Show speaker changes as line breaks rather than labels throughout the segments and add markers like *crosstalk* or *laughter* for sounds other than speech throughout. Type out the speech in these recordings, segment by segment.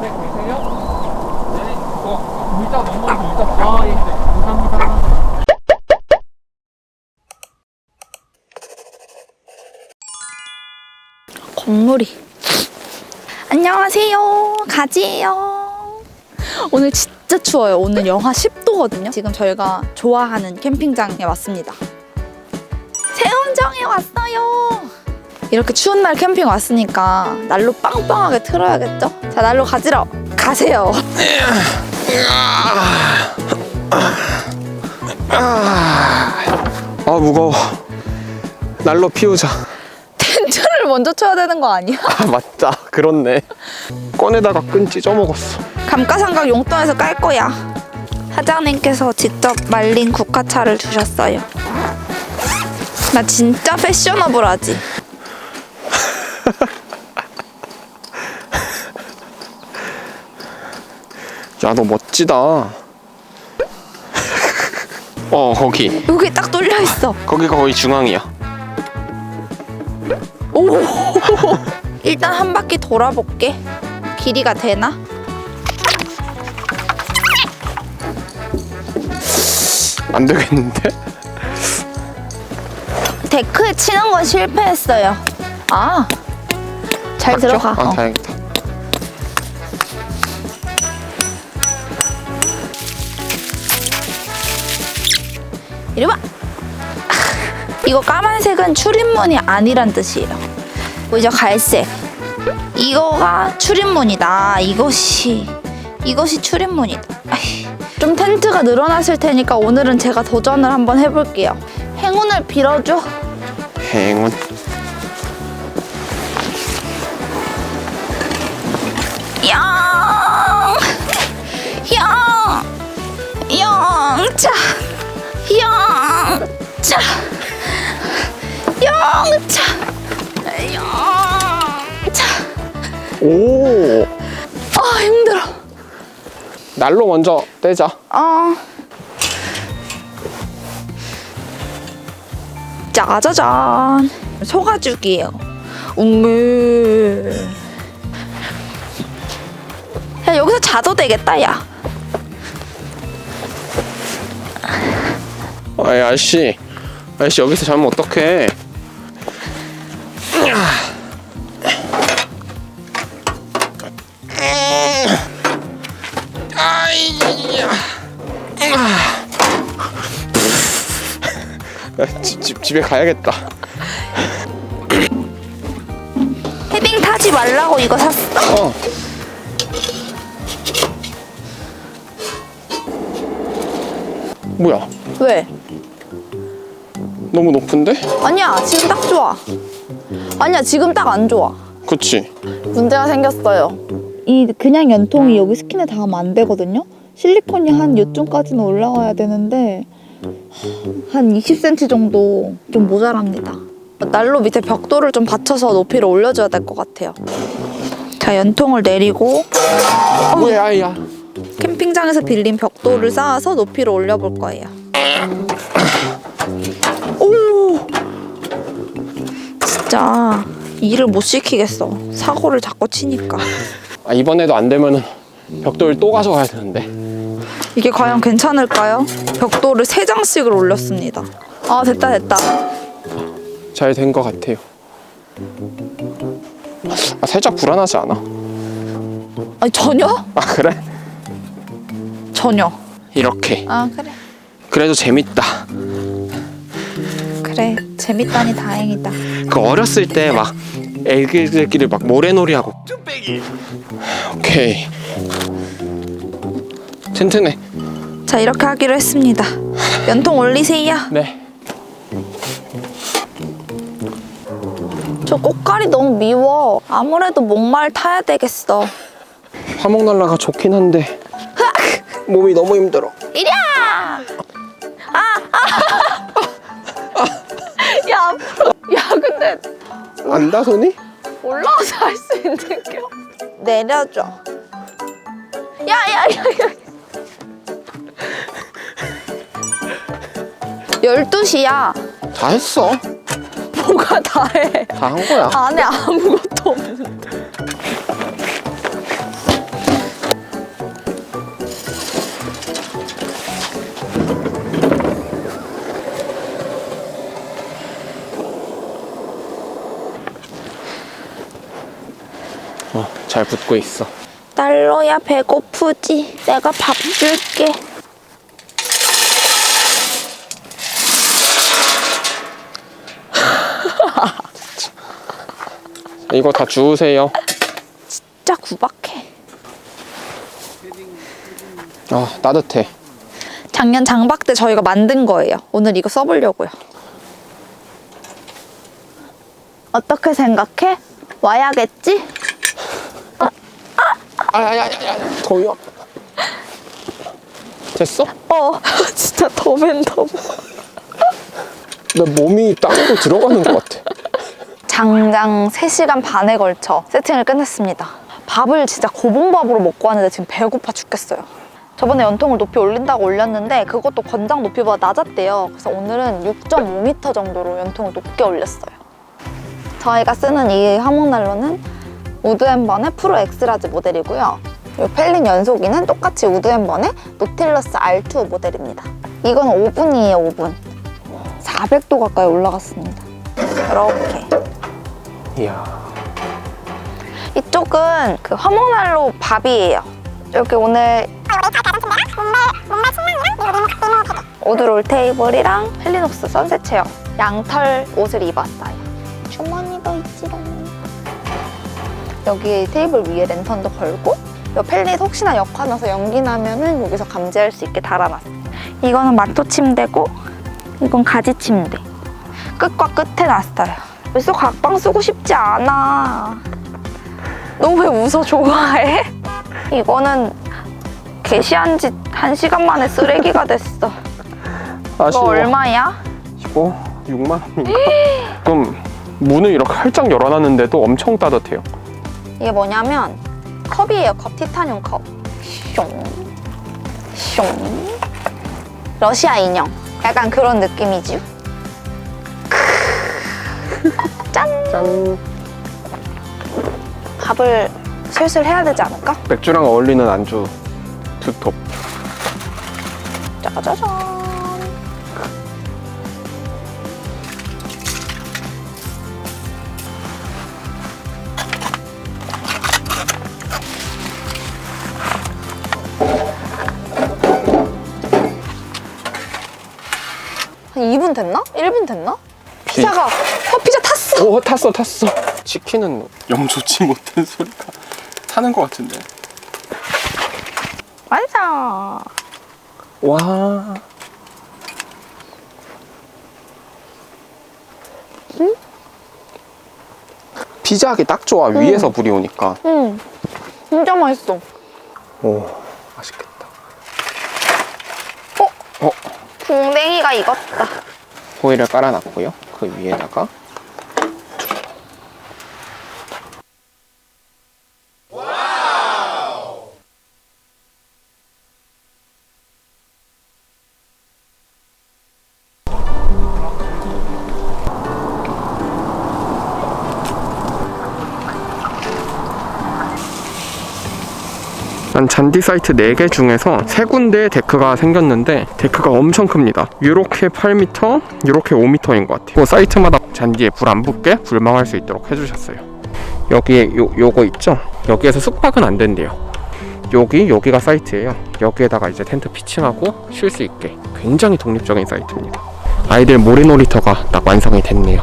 안에 계세요? 네. 어, 물자 넘어서 물자. 아, 예. 네. 감사합니다.
건물이. 안녕하세요. 가지예요. 오늘 진짜 추워요. 오늘 영하 10도거든요. 지금 저희가 좋아하는 캠핑장에 왔습니다. 세운정에 왔어요. 이렇게 추운 날 캠핑 왔으니까 난로 빵빵하게 틀어야겠죠? 자, 난로 가지러 가세요.
아 무거워 난로 피우자
텐트를 먼저 쳐야 되는 거 아니야?
아 맞다 그렇네 꺼내다가 끈 찢어 먹었어
감가상각 용돈에서 깔 거야. 사장님께서 직접 말린 국화차를 주셨어요. 나 진짜 패셔너블하지. *laughs*
야 너 멋지다 *laughs* 어 거기
여기 딱 뚫려 있어.
거기가 거의 중앙이야
오. *laughs* 일단 한 바퀴 돌아볼게. 길이가 되나?
안 되겠는데?
데크에 치는 건 실패했어요. 아. 잘 들어가.
아
어.
다행이다
이리 와. *laughs* 이거 까만색은 출입문이 아니란 뜻이에요. 보이죠? 갈색. 이거가 출입문이다. 이것이 이것이 출입문이다. 아이, 좀 텐트가 늘어났을 테니까 오늘은 제가 도전을 한번 해볼게요. 행운을 빌어줘.
행운
영, 영, 영차, 영차, 영차, 영차.
오
아 힘들어.
난로 먼저 떼자
어. 짜자잔. 소가죽이에요. 우메. 야 여기서 자도 되겠다 야.
아이 아저씨 아저씨 여기서 자면 어떡해 야, 집, 집, 집에 가야겠다
헤딩 타지 말라고 이거 샀어.
어 뭐야
왜?
너무 높은데?
아니야 지금 딱 좋아. 아니야 지금 딱 안 좋아.
그치
문제가 생겼어요. 이 그냥 연통이 여기 스킨에 닿으면 안 되거든요. 실리콘이 한 요쯤까지는 올라가야 되는데 한 20cm 정도 좀 모자랍니다. 난로 밑에 벽돌을 좀 받쳐서 높이를 올려줘야 될 것 같아요. 자 연통을 내리고
뭐야 야
캠핑장에서 빌린 벽돌을 쌓아서 높이를 올려볼 거예요. 오! 진짜 일을 못 시키겠어. 사고를 자꾸 치니까.
아, 이번에도 안 되면은 벽돌 또 가져가야 되는데
이게 과연 괜찮을까요? 벽돌을 세 장씩을 올렸습니다. 아 됐다 됐다.
잘 된 것 같아요. 아, 살짝 불안하지 않아?
아니 전혀?
아 그래?
전혀.
이렇게
아 그래.
그래도 재밌다.
그래 재밌다니 다행이다.
그 어렸을 때 막 애기들끼리 막 모래놀이 하고 오케이 튼튼해.
자 이렇게 하기로 했습니다. 연통 올리세요.
네.
저 꽃갈이 너무 미워. 아무래도 목마를 타야 되겠어.
화목 날라가 좋긴 한데 몸이 너무 힘들어.
이랴! 아! 아! 야, 앞으로. 야, 근데
안다 손이?
올라와서 할 수 있는 겨? 내려줘. 야, 야, 야, 야. 12시야.
다 했어.
뭐가 다 해.
다 한 거야.
안에 아무것도 없는데.
어, 잘 붙고 있어.
날로야 배고프지? 내가 밥 줄게. *laughs*
이거 다 주우세요.
진짜 구박해.
아, 따뜻해.
작년 장박 때 저희가 만든 거예요. 오늘 이거 써보려고요. 어떻게 생각해? 와야겠지?
아야야야야, 더워. 됐어?
어, *laughs* 진짜 더맨 더워.
나 몸이 땅으로 들어가는 것 같아.
장장 3시간 반에 걸쳐 세팅을 끝냈습니다. 밥을 진짜 고봉밥으로 먹고 왔는데 지금 배고파 죽겠어요. 저번에 연통을 높이 올린다고 올렸는데 그것도 권장 높이보다 낮았대요. 그래서 오늘은 6.5m 정도로 연통을 높게 올렸어요. 저희가 쓰는 이 화목난로는 우드앤번의 프로 엑스라지 모델이고요. 이 펠린 연소기는 똑같이 우드앤번의 노틸러스 R2 모델입니다. 이건 5분이에요, 5분. 400도 가까이 올라갔습니다. 이렇게.
이야.
이쪽은 그 화목난로 밥이에요. 이렇게 오늘 오드롤 테이블이랑 펠리녹스 선셋 체어 양털 옷을 입었어요. 여기 테이블 위에 랜턴도 걸고 이 펠릿 혹시나 역화나서 연기 나면은 여기서 감지할 수 있게 달아놨어요. 이거는 마토 침대고 이건 가지 침대. 끝과 끝에 놨어요. 벌써 각방 쓰고 싶지 않아. 너 왜 웃어 좋아해? *laughs* 이거는 게시한 지 한 시간 만에 쓰레기가 됐어. 이거
아쉬워.
얼마야?
이거 6만 원인가? *laughs* 그럼 문을 이렇게 활짝 열어놨는데도 엄청 따뜻해요.
이게 뭐냐면 컵이에요. 컵 티타늄 컵. 숑. 숑. 러시아 인형. 약간 그런 느낌이지. 짠.
짠.
밥을 슬슬 해야 되지 않을까?
맥주랑 어울리는 안주 두 톱.
짜자잔. 한 2분 됐나? 1분 됐나? 피자가 어 피자 탔어.
오 탔어 탔어. 치킨은 영 좋지 못한 소리가 타는 것 같은데.
완성.
와. 피자하기 딱 좋아 위에서 불이 오니까.
응. 진짜 맛있어.
오 맛있겠다. 어
궁뎅이가 익었다.
호일을 깔아놨고요. 그 위에다가 난 잔디 사이트 4개 중에서 3군데 데크가 생겼는데 데크가 엄청 큽니다. 요렇게 8m, 요렇게 5m인 것 같아요. 그 사이트마다 잔디에 불 안 붙게 불망할 수 있도록 해주셨어요. 여기에 요, 요거 있죠? 여기에서 숙박은 안 된대요. 여기, 여기가 사이트예요. 여기에다가 이제 텐트 피칭하고 쉴 수 있게 굉장히 독립적인 사이트입니다. 아이들 모래놀이터가 딱 완성이 됐네요.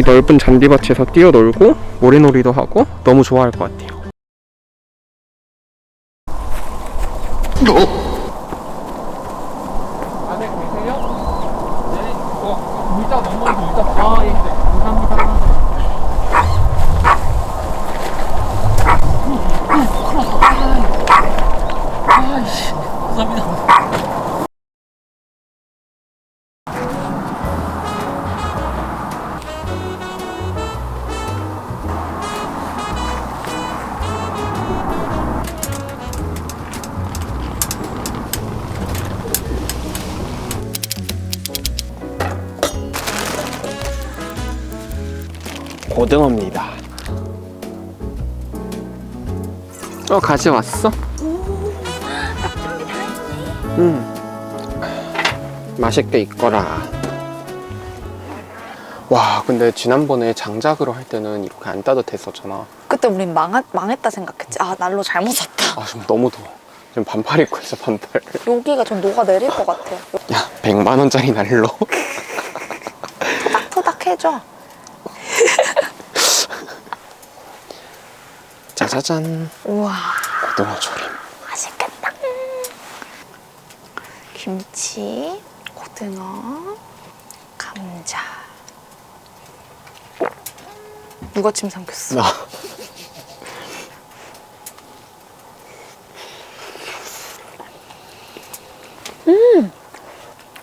이 넓은 잔디밭에서 뛰어놀고 모래놀이도 하고 너무 좋아할 것 같아요.
안
고등어입니다. 어 가져왔어? 응. 맛있게 익거라. 와 근데 지난번에 장작으로 할 때는 이렇게 안 따뜻했었잖아
그때 우린 망하, 망했다 생각했지. 아 난로 잘못 샀다.
아 지금 너무 더워 지금 반팔 입고 있어 반팔
여기가 좀 녹아 내릴 것 같아요.
야 100만 원짜리 난로
토닥토닥 해줘.
짜자잔
우와
고등어 조림
맛있겠다. 김치, 고등어, 감자. 누가 침 삼켰어?
나 *laughs*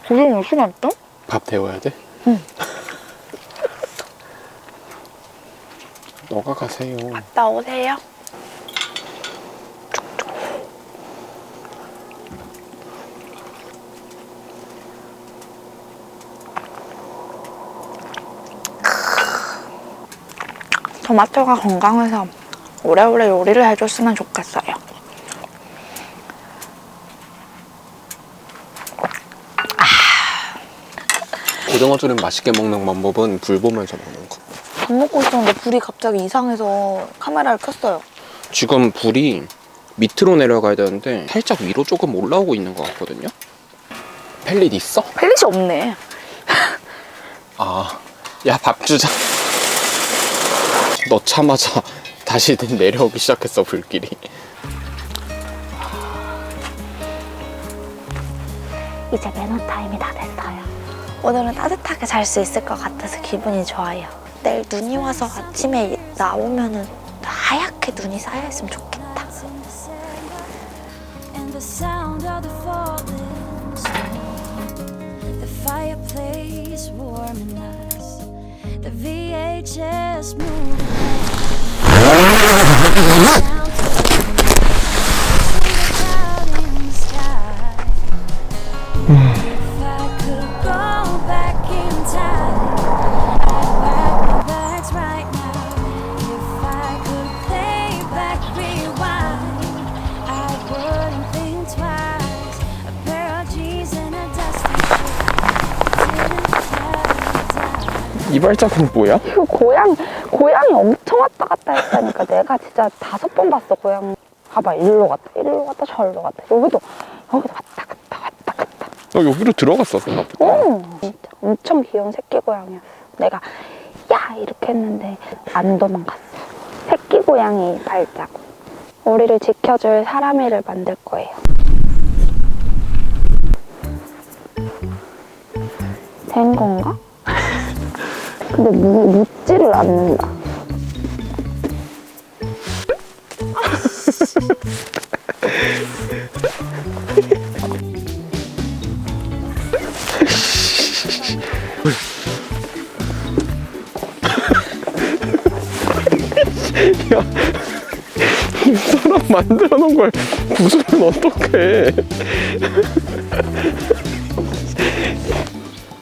고등어 이렇게 맛있다?
밥 데워야 돼? *laughs* 너가 가세요
나오세요. 토마토가 건강해서 오래오래 요리를 해줬으면 좋겠어요.
고등어 조림 맛있게 먹는 방법은 불 보면서 먹는 거
밥 먹고 있었는데 불이 갑자기 이상해서 카메라를 켰어요.
지금 불이 밑으로 내려가야 되는데 살짝 위로 조금 올라오고 있는 것 같거든요 펠릿 있어?
펠릿이 없네.
아, 야, 밥 주자. 넣자마자 *laughs* 다시 내려오기 시작했어, 불길이.
이제 매너 타임이 다 됐어요. 오늘은 따뜻하게 잘 수 있을 것 같아서 기분이 좋아요. 내일 눈이 와서 아침에 나오면은 하얗게 눈이 쌓여 있으면 좋겠다.
and the sound of the falling snow. The fireplace warming us, the VHS movie.
이 발자국 뭐야?
그 고양 고양이 엄청 왔다 갔다 했다니까 내가 진짜 다섯 번 봤어 고양. 봐봐 일로 갔다 일로 갔다 절로 갔다 여기도 여기도 왔다 갔다 왔다 갔다.
너 여기로 들어갔어, 생각보다.
어, 진짜 엄청 귀여운 새끼 고양이였어. 내가 야 이렇게 했는데 안 도망갔어. 새끼 고양이 발자국. 우리를 지켜줄 사람이를 만들 거예요. 된 건가? *laughs* 근데 무, 묻지를 않는다.
만들어 놓은 걸 부수면 어떡해.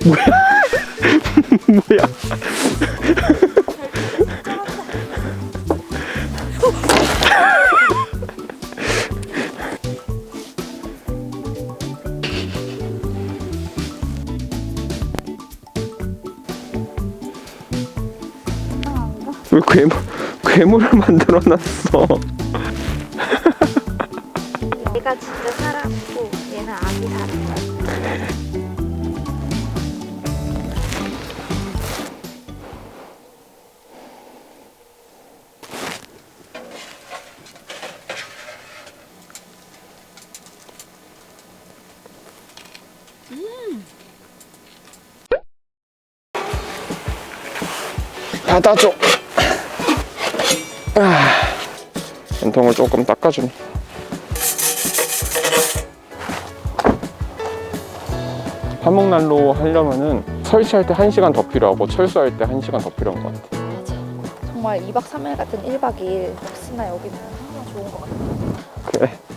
뭐야? 뭐야? 왜 괴물, 괴물을 만들어 놨어? 받아줘. 아, 연통을 조금 닦아주네. 화목난로 하려면은 설치할 때 1시간 더 필요하고 철수할 때 1시간 더 필요한 것 같아.
정말 2박 3일 같은 1박 2일 역시나 여기는 항상 좋은 것 같아요.
그래.